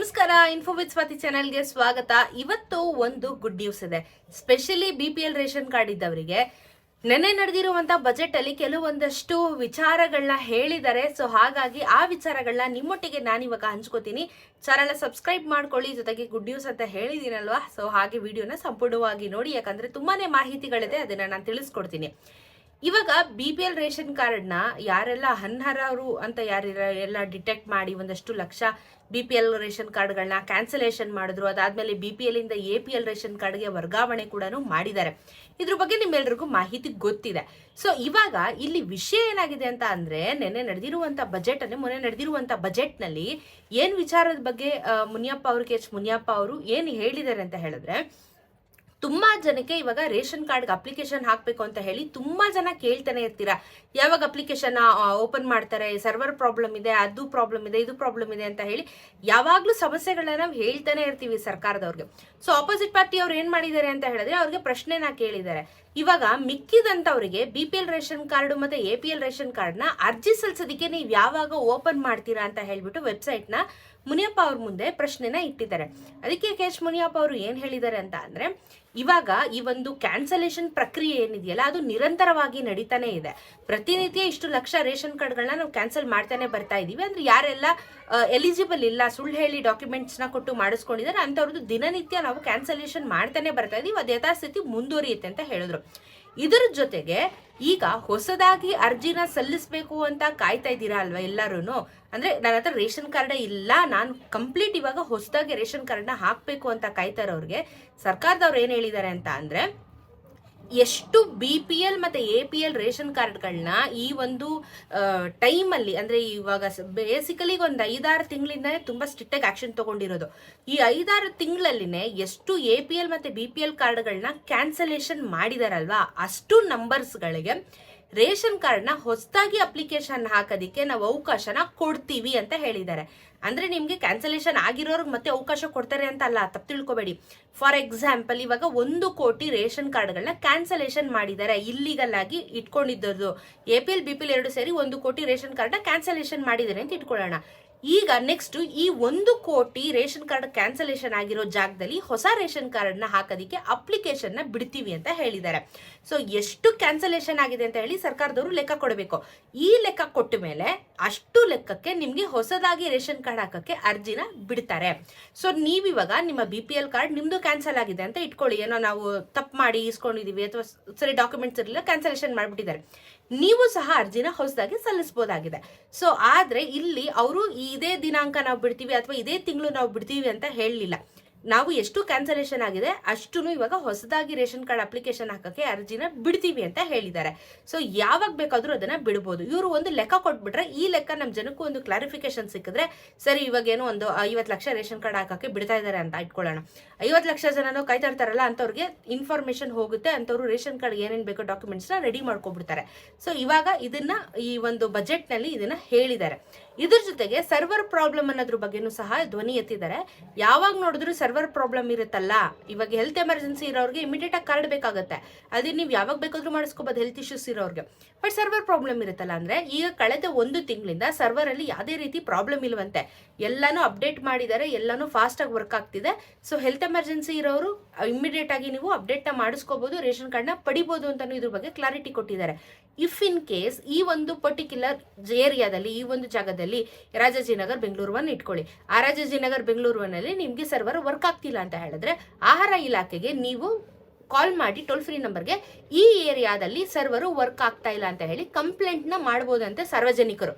ನಮಸ್ಕಾರ info with Swati ಚಾನೆಲ್ಗೆ ಸ್ವಾಗತ. ಇವತ್ತು ಒಂದು ಗುಡ್ ನ್ಯೂಸ್ ಇದೆ. Specially B P L ration card ಇದ್ದವರಿಗೆ, ನೆನ್ನೆ ನಡೆದಿರುವಂತ ಬಜೆಟ್ ಅಲ್ಲಿ ಕೆಲವೊಂದಷ್ಟು ವಿಚಾರಗಳನ್ನ ಹೇಳಿದ್ದಾರೆ. ಸೊ ಹಾಗಾಗಿ ಆ ವಿಚಾರಗಳನ್ನ ನಿಮ್ಮೊಟ್ಟಿಗೆ ನಾನು ಇವಾಗ ಹಂಚ್ಕೋತೀನಿ. ಚಾನಲ್ ಸಬ್ಸ್ಕ್ರೈಬ್ ಮಾಡ್ಕೊಳ್ಳಿ. ಜೊತೆಗೆ ಗುಡ್ ನ್ಯೂಸ್ ಅಂತ ಹೇಳಿದೀನಲ್ವಾ ಸೊ ಹಾಗೆ ವಿಡಿಯೋನ ಸಂಪೂರ್ಣವಾಗಿ ನೋಡಿ. ಯಾಕಂದ್ರೆ ತುಂಬಾನೇ ಮಾಹಿತಿಗಳಿದೆ. ಅದನ್ನ ನಾನು ತಿಳಿಸ್ಕೊಡ್ತೀನಿ. ಇವಾಗ ಬಿ ಪಿ ಎಲ್ ರೇಷನ್ ಕಾರ್ಡ್ನ ಯಾರೆಲ್ಲ ಅನರ್ಹರು ಅಂತ ಯಾರಿರ ಎಲ್ಲ ಡಿಟೆಕ್ಟ್ ಮಾಡಿ ಒಂದಷ್ಟು ಲಕ್ಷ ಬಿ ಪಿ ಎಲ್ ರೇಷನ್ ಕಾರ್ಡ್ಗಳನ್ನ ಕ್ಯಾನ್ಸಲೇಷನ್ ಮಾಡಿದ್ರು, ಅದಾದ್ಮೇಲೆ ಬಿ ಪಿ ಎಲ್ಲಿಂದ ಎ ಪಿ ಎಲ್ ರೇಷನ್ ಕಾರ್ಡ್ಗೆ ವರ್ಗಾವಣೆ ಕೂಡ ಮಾಡಿದ್ದಾರೆ. ಇದ್ರ ಬಗ್ಗೆ ನಿಮ್ಮೆಲ್ರಿಗೂ ಮಾಹಿತಿ ಗೊತ್ತಿದೆ. ಸೊ ಇವಾಗ ಇಲ್ಲಿ ವಿಷಯ ಏನಾಗಿದೆ ಅಂತ ಅಂದರೆ, ನೆನ್ನೆ ನಡೆದಿರುವಂತ ಬಜೆಟ್ ಮೊನ್ನೆ ನಡೆದಿರುವಂತ ಬಜೆಟ್ನಲ್ಲಿ ಏನ್ ವಿಚಾರದ ಬಗ್ಗೆ ಮುನಿಯಪ್ಪ ಅವರು ಕೆ ಎಚ್ ಮುನಿಯಪ್ಪ ಅವರು ಏನು ಹೇಳಿದ್ದಾರೆ ಅಂತ ಹೇಳಿದ್ರೆ ತುಂಬಾ ಜನಕ್ಕೆ ಇವಾಗ ರೇಷನ್ ಕಾರ್ಡ್ಗೆ ಅಪ್ಲಿಕೇಶನ್ ಹಾಕ್ಬೇಕು ಅಂತ ಹೇಳಿ ತುಂಬಾ ಜನ ಕೇಳ್ತಾನೆ ಇರ್ತೀರಾ? ಯಾವಾಗ ಅಪ್ಲಿಕೇಶನ್ ಓಪನ್ ಮಾಡ್ತಾರೆ, ಸರ್ವರ್ ಪ್ರಾಬ್ಲಮ್ ಇದೆ, ಅದು ಪ್ರಾಬ್ಲಮ್ ಇದೆ, ಇದು ಪ್ರಾಬ್ಲಮ್ ಇದೆ ಅಂತ ಹೇಳಿ ಯಾವಾಗ್ಲೂ ಸಮಸ್ಯೆಗಳನ್ನ ನಾವು ಹೇಳ್ತಾನೆ ಇರ್ತೀವಿ ಸರ್ಕಾರದವ್ರಿಗೆ. ಸೊ ಆಪೋಸಿಟ್ ಪಾರ್ಟಿ ಅವ್ರು ಏನ್ ಮಾಡಿದ್ದಾರೆ ಅಂತ ಹೇಳಿದ್ರೆ ಅವ್ರಿಗೆ ಪ್ರಶ್ನೆನ ಕೇಳಿದ್ದಾರೆ. ಇವಾಗ ಮಿಕ್ಕಿದಂತವರಿಗೆ B P L ration card ಮತ್ತೆ ಎ ಪಿ ಎಲ್ ರೇಷನ್ ಕಾರ್ಡ್ನ ಅರ್ಜಿ ಸಲ್ಲಿಸೋದಕ್ಕೆ ನೀವು ಯಾವಾಗ ಓಪನ್ ಮಾಡ್ತೀರಾ ಅಂತ ಹೇಳ್ಬಿಟ್ಟು ವೆಬ್ಸೈಟ್ನ ಮುನಿಯಪ್ಪ ಅವ್ರ ಮುಂದೆ ಪ್ರಶ್ನೆನ ಇಟ್ಟಿದ್ದಾರೆ. ಅದಕ್ಕೆ ಕೆ ಎಚ್ ಮುನಿಯಪ್ಪ ಅವರು ಏನು ಹೇಳಿದ್ದಾರೆ ಅಂತ ಅಂದ್ರೆ ಇವಾಗ ಈ ಒಂದು ಕ್ಯಾನ್ಸಲೇಷನ್ ಪ್ರಕ್ರಿಯೆ ಏನಿದೆಯಲ್ಲ, ಅದು ನಿರಂತರವಾಗಿ ನಡೀತಾನೆ ಇದೆ. ಪ್ರತಿನಿತ್ಯ ಇಷ್ಟು ಲಕ್ಷ ರೇಷನ್ ಕಾರ್ಡ್ಗಳನ್ನ ನಾವು ಕ್ಯಾನ್ಸಲ್ ಮಾಡ್ತಾನೆ ಬರ್ತಾ ಇದೀವಿ. ಅಂದ್ರೆ ಯಾರೆಲ್ಲ ಎಲಿಜಿಬಲ್ ಇಲ್ಲ, ಸುಳ್ಳು ಹೇಳಿ ಡಾಕ್ಯುಮೆಂಟ್ಸ್ನ ಕೊಟ್ಟು ಮಾಡಿಸ್ಕೊಂಡಿದ್ದಾರೆ, ಅಂಥವ್ರದ್ದು ದಿನನಿತ್ಯ ನಾವು ಕ್ಯಾನ್ಸಲೇಷನ್ ಮಾಡ್ತಾನೆ ಬರ್ತಾ ಇದೀವಿ. ಅದು ಯಥಾಸ್ಥಿತಿ ಮುಂದುವರಿಯುತ್ತೆ ಅಂತ ಹೇಳಿದ್ರು. ಇದರ ಜೊತೆಗೆ ಈಗ ಹೊಸದಾಗಿ ಅರ್ಜಿನ ಸಲ್ಲಿಸಬೇಕು ಅಂತ ಕಾಯ್ತಾ ಇದ್ದೀರಾ ಅಲ್ವಾ ಎಲ್ಲರೂ ಅಂದ್ರೆ ನನ್ನ ಹತ್ರ ರೇಷನ್ ಕಾರ್ಡ್ ಇಲ್ಲ, ನಾನು ಕಂಪ್ಲೀಟ್ ಇವಾಗ ಹೊಸದಾಗಿ ರೇಷನ್ ಕಾರ್ಡ್ನ ಹಾಕ್ಬೇಕು ಅಂತ ಕಾಯ್ತಾ ಇರೋರಿಗೆ ಸರ್ಕಾರದವ್ರು ಏನ್ ಹೇಳಿದ್ದಾರೆ ಅಂತ ಅಂದ್ರೆ ಎಷ್ಟು ಬಿ ಪಿ ಎಲ್ ಮತ್ತೆ ಎ ಪಿ ಎಲ್ ರೇಷನ್ ಕಾರ್ಡ್ಗಳನ್ನ ಈ ಒಂದು ಟೈಮಲ್ಲಿ ಅಂದ್ರೆ ಇವಾಗ ಬೇಸಿಕಲಿ ಒಂದು ಐದಾರು ತಿಂಗಳಿಂದನೇ ತುಂಬಾ ಸ್ಟ್ರಿಕ್ಟಾಗಿ ಆಗಿ ಆಕ್ಷನ್ ತಗೊಂಡಿರೋದು. ಈ ಐದಾರು ತಿಂಗಳಲ್ಲಿನೇ ಎಷ್ಟು ಎ ಪಿ ಎಲ್ ಮತ್ತೆ ಬಿ ಪಿ ಎಲ್ ಕಾರ್ಡ್ಗಳನ್ನ ಕ್ಯಾನ್ಸಲೇಷನ್ ಮಾಡಿದಾರಲ್ವಾ? ಅಷ್ಟು ನಂಬರ್ಸ್ಗಳಿಗೆ ರೇಷನ್ ಕಾರ್ಡ್ನ ಹೊಸದಾಗಿ ಅಪ್ಲಿಕೇಶನ್ ಹಾಕೋದಿಕ್ಕೆ ನಾವು ಅವಕಾಶನ ಕೊಡ್ತೀವಿ ಅಂತ ಹೇಳಿದ್ದಾರೆ. ಅಂದ್ರೆ ನಿಮಗೆ ಕ್ಯಾನ್ಸಲೇಷನ್ ಆಗಿರೋರ್ಗೆ ಮತ್ತೆ ಅವಕಾಶ ಕೊಡ್ತಾರೆ ಅಂತ ಅಲ್ಲ ತಪ್ಪು ತಿಳ್ಕೊಬೇಡಿ. ಫಾರ್ ಎಕ್ಸಾಂಪಲ್ ಇವಾಗ ಒಂದು ಕೋಟಿ ರೇಷನ್ ಕಾರ್ಡ್ಗಳನ್ನ ಕ್ಯಾನ್ಸಲೇಷನ್ ಮಾಡಿದ್ದಾರೆ. ಇಲ್ಲಿಗಲ್ ಆಗಿ ಇಟ್ಕೊಂಡಿದ್ದದ್ದು. A P L B P L ಎರಡು ಸೇರಿ ಒಂದು ಕೋಟಿ ರೇಷನ್ ಕಾರ್ಡ್ನ ಕ್ಯಾನ್ಸಲೇಷನ್ ಮಾಡಿದ್ದಾರೆ ಅಂತ ಇಟ್ಕೊಳ್ಳೋಣ. ಈಗ ನೆಕ್ಸ್ಟ್ ಈ ಒಂದು ಕೋಟಿ ರೇಷನ್ ಕಾರ್ಡ್ ಕ್ಯಾನ್ಸಲೇಷನ್ ಆಗಿರೋ ಜಾಗದಲ್ಲಿ ಹೊಸ ರೇಷನ್ ಕಾರ್ಡ್ನ ಹಾಕೋದಿಕ್ಕೆ ಅಪ್ಲಿಕೇಶನ್ನ ಬಿಡ್ತೀವಿ ಅಂತ ಹೇಳಿದ್ದಾರೆ. ಸೊ ಎಷ್ಟು ಕ್ಯಾನ್ಸಲೇಷನ್ ಆಗಿದೆ ಅಂತ ಹೇಳಿ ಸರ್ಕಾರದವರು ಲೆಕ್ಕ ಕೊಡಬೇಕು. ಈ ಲೆಕ್ಕ ಕೊಟ್ಟ ಮೇಲೆ ಅಷ್ಟು ಲೆಕ್ಕಕ್ಕೆ ನಿಮ್ಗೆ ಹೊಸದಾಗಿ ರೇಷನ್ ಕಾರ್ಡ್ ಹಾಕಕ್ಕೆ ಅರ್ಜಿನ ಬಿಡ್ತಾರೆ. ಸೊ ನೀವಿವಾಗ ನಿಮ್ಮ ಬಿ ಪಿ ಎಲ್ ಕಾರ್ಡ್ ನಿಮ್ದು ಕ್ಯಾನ್ಸಲ್ ಆಗಿದೆ ಅಂತ ಇಟ್ಕೊಳ್ಳಿ. ಏನೋ ನಾವು ತಪ್ಪು ಮಾಡಿ ಇಸ್ಕೊಂಡಿದೀವಿ ಅಥವಾ ಸರಿ ಡಾಕ್ಯುಮೆಂಟ್ಸ್ ಇರಲಿಲ್ಲ ಕ್ಯಾನ್ಸಲೇಷನ್ ಮಾಡಿಬಿಟ್ಟಿದ್ದಾರೆ. ನೀವು ಸಹ ಅರ್ಜಿನ ಹೊಸದಾಗಿ ಸಲ್ಲಿಸಬಹುದಾಗಿದೆ. ಸೊ ಆದ್ರೆ ಇಲ್ಲಿ ಅವರು ಇದೇ ದಿನಾಂಕ ನಾವು ಬಿಡ್ತೀವಿ ಅಥವಾ ಇದೇ ತಿಂಗಳು ನಾವು ಬಿಡ್ತೀವಿ ಅಂತ ಹೇಳಲಿಲ್ಲ. ನಾವು ಎಷ್ಟು ಕ್ಯಾನ್ಸಲೇಷನ್ ಆಗಿದೆ ಅಷ್ಟು ಇವಾಗ ಹೊಸದಾಗಿ ರೇಷನ್ ಕಾರ್ಡ್ ಅಪ್ಲಿಕೇಶನ್ ಹಾಕಕ್ಕೆ ಅರ್ಜಿನ ಬಿಡ್ತೀವಿ ಅಂತ ಹೇಳಿದ್ದಾರೆ. ಸೊ ಯಾವಾಗ ಬೇಕಾದರೂ ಅದನ್ನ ಬಿಡ್ಬೋದು. ಇವರು ಒಂದು ಲೆಕ್ಕ ಕೊಟ್ಬಿಟ್ರೆ ಈ ಲೆಕ್ಕ ನಮ್ಮ ಜನಕ್ಕೂ ಒಂದು ಕ್ಲಾರಿಫಿಕೇಶನ್ ಸಿಕ್ಕಿದ್ರೆ, ಸರಿ ಇವಾಗ ಏನೋ ಒಂದು ಐವತ್ತು ಲಕ್ಷ ರೇಷನ್ ಕಾರ್ಡ್ ಹಾಕಕ್ಕೆ ಬಿಡ್ತಾ ಇದ್ದಾರೆ ಅಂತ ಇಟ್ಕೊಳ್ಳೋಣ. ಐವತ್ತು ಲಕ್ಷ ಜನನೂ ಕಾಯ್ತಾ ಇರ್ತಾರಲ್ಲ ಅಂತವ್ರಿಗೆ ಇನ್ಫಾರ್ಮೇಷನ್ ಹೋಗುತ್ತೆ, ಅಂತವ್ರು ರೇಷನ್ ಕಾರ್ಡ್ ಏನೇನು ಬೇಕೋ ಡಾಕ್ಯುಮೆಂಟ್ಸ್ನ ರೆಡಿ ಮಾಡ್ಕೊಬಿಡ್ತಾರೆ ಸೊ ಇವಾಗ ಇದನ್ನ ಈ ಒಂದು ಬಜೆಟ್ನಲ್ಲಿ ಇದನ್ನ ಹೇಳಿದ್ದಾರೆ. ಇದ್ರ ಜೊತೆಗೆ ಸರ್ವರ್ ಪ್ರಾಬ್ಲಮ್ ಅನ್ನೋದ್ರ ಬಗ್ಗೆನೂ ಸಹ ಧ್ವನಿ ಎತ್ತಿದ್ದಾರೆ. ಯಾವಾಗ ನೋಡಿದ್ರು ಸರ್ವರ್ ಪ್ರಾಬ್ಲಮ್ ಇರುತ್ತಲ್ಲ? ಇವಾಗ ಹೆಲ್ತ್ ಎಮರ್ಜೆನ್ಸಿ ಇರೋರಿಗೆ ಇಮಿಡಿಯೇಟ್ ಆಗಿ ಕಾರ್ಡ್ ಬೇಕಾಗುತ್ತೆ. ಅದೇ ನೀವು ಯಾವಾಗ ಬೇಕಾದ್ರೂ ಮಾಡಿಸ್ಕೋಬಹುದು ಹೆಲ್ತ್ ಇಶ್ಯೂಸ್ ಇರೋರಿಗೆ. ಬಟ್ ಸರ್ವರ್ ಪ್ರಾಬ್ಲಮ್ ಇರುತ್ತಲ್ಲ ಅಂದ್ರೆ ಈಗ ಕಳೆದ ಒಂದು ತಿಂಗಳಿಂದ ಸರ್ವರ್ ಅಲ್ಲಿ ಯಾವುದೇ ರೀತಿ ಪ್ರಾಬ್ಲಮ್ ಇಲ್ಲವಂತೆ ಎಲ್ಲಾನು ಅಪ್ಡೇಟ್ ಮಾಡಿದ್ದಾರೆ, ಎಲ್ಲಾನು ಫಾಸ್ಟ್ ಆಗಿ ವರ್ಕ್ ಆಗ್ತಿದೆ. ಸೊ ಹೆಲ್ತ್ ಎಮರ್ಜೆನ್ಸಿ ಇರೋರು ಇಮಿಡಿಯೇಟ್ ಆಗಿ ನೀವು ಅಪ್ಡೇಟ್ನ ಮಾಡಿಸ್ಕೋಬಹುದು ರೇಷನ್ ಕಾರ್ಡ್ನ ಪಡಿಬಹುದು ಅಂತಾನು ಇದ್ರ ಬಗ್ಗೆ ಕ್ಲಾರಿಟಿ ಕೊಟ್ಟಿದ್ದಾರೆ. ಇಫ್ ಇನ್ ಕೇಸ್ ಈ ಒಂದು ಪರ್ಟಿಕ್ಯುಲರ್ ಏರಿಯಾದಲ್ಲಿ ಈ ಒಂದು ಜಾಗದಲ್ಲಿ ರಾಜಾಜಿನಗರ್ ಬೆಂಗಳೂರು ಒನ್ ಇಟ್ಕೊಳ್ಳಿ. ಆ ರಾಜಾಜಿನಗರ್ ಬೆಂಗಳೂರು ಒನ್ನಲ್ಲಿ ನಿಮ್ಗೆ ಸರ್ವರ್ ವರ್ಕ್ ಆಗ್ತಿಲ್ಲ ಅಂತ ಹೇಳಿದ್ರೆ, ಆಹಾರ ಇಲಾಖೆಗೆ ನೀವು ಕಾಲ್ ಮಾಡಿ ಟೋಲ್ ಫ್ರೀ ನಂಬರ್ಗೆ ಈ ಏರಿಯಾದಲ್ಲಿ ಸರ್ವರು ವರ್ಕ್ ಆಗ್ತಾ ಇಲ್ಲ ಅಂತ ಹೇಳಿ ಕಂಪ್ಲೇಂಟ್ನ ಮಾಡ್ಬೋದಂತೆ ಸಾರ್ವಜನಿಕರು.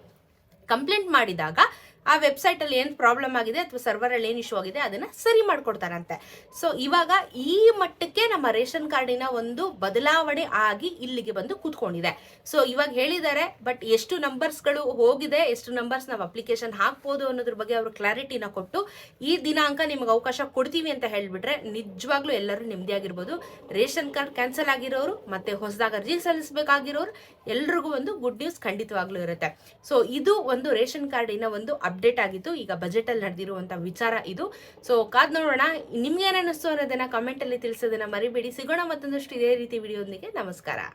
ಕಂಪ್ಲೇಂಟ್ ಮಾಡಿದಾಗ ಆ ವೆಬ್ಸೈಟ್ ಅಲ್ಲಿ ಏನ್ ಪ್ರಾಬ್ಲಮ್ ಆಗಿದೆ ಅಥವಾ ಸರ್ವರ್ ಅಲ್ಲಿ ಏನ್ ಇಶ್ಯೂ ಆಗಿದೆ ಅದನ್ನ ಸರಿ ಮಾಡ್ಕೊಡ್ತಾರಂತೆ. ಸೊ ಇವಾಗ ಈ ಮಟ್ಟಕ್ಕೆ ನಮ್ಮ ರೇಷನ್ ಕಾರ್ಡಿನ ಒಂದು ಬದಲಾವಣೆ ಆಗಿ ಇಲ್ಲಿಗೆ ಬಂದು ಕೂತ್ಕೊಂಡಿದೆ. ಸೊ ಇವಾಗ ಹೇಳಿದ್ದಾರೆ ಬಟ್ ಎಷ್ಟು ನಂಬರ್ಸ್ಗಳು ಹೋಗಿದೆ, ಎಷ್ಟು ನಂಬರ್ಸ್ ನಾವು ಅಪ್ಲಿಕೇಶನ್ ಹಾಕ್ಬೋದು ಅನ್ನೋದ್ರ ಬಗ್ಗೆ ಅವರು ಕ್ಲಾರಿಟಿನ ಕೊಟ್ಟು ಈ ದಿನಾಂಕ ನಿಮಗೆ ಅವಕಾಶ ಕೊಡ್ತೀವಿ ಅಂತ ಹೇಳಿಬಿಟ್ರೆ ನಿಜವಾಗ್ಲೂ ಎಲ್ಲರೂ ನೆಮ್ಮದಿಯಾಗಿರ್ಬೋದು ರೇಷನ್ ಕಾರ್ಡ್ ಕ್ಯಾನ್ಸಲ್ ಆಗಿರೋರು ಮತ್ತೆ ಹೊಸದಾಗಿ ಅರ್ಜಿ ಸಲ್ಲಿಸಬೇಕಾಗಿರೋರು ಎಲ್ರಿಗೂ ಒಂದು ಗುಡ್ ನ್ಯೂಸ್ ಖಂಡಿತವಾಗ್ಲೂ ಇರುತ್ತೆ. ಸೊ ಇದು ಒಂದು ರೇಷನ್ ಕಾರ್ಡಿನ ಒಂದು ಅಪ್ಡೇಟ್ ಆಗಿತ್ತು ಈಗ ಬಜೆಟ್ ಅಲ್ಲಿ ನಡೆದಿರುವಂತ ವಿಚಾರ ಇದು. ಸೊ ಕಾದ್ ನೋಡೋಣ. ನಿಮ್ಗೆ ಏನಿಸ್ತು ಅನ್ನೋದನ್ನ ಕಮೆಂಟ್ ಅಲ್ಲಿ ತಿಳಿಸೋದನ್ನ ಮರಿಬೇಡಿ. ಸಿಗೋಣ ಮತ್ತೊಂದಷ್ಟು ಇದೇ ರೀತಿ ವಿಡಿಯೋದೊಂದಿಗೆ ನಮಸ್ಕಾರ.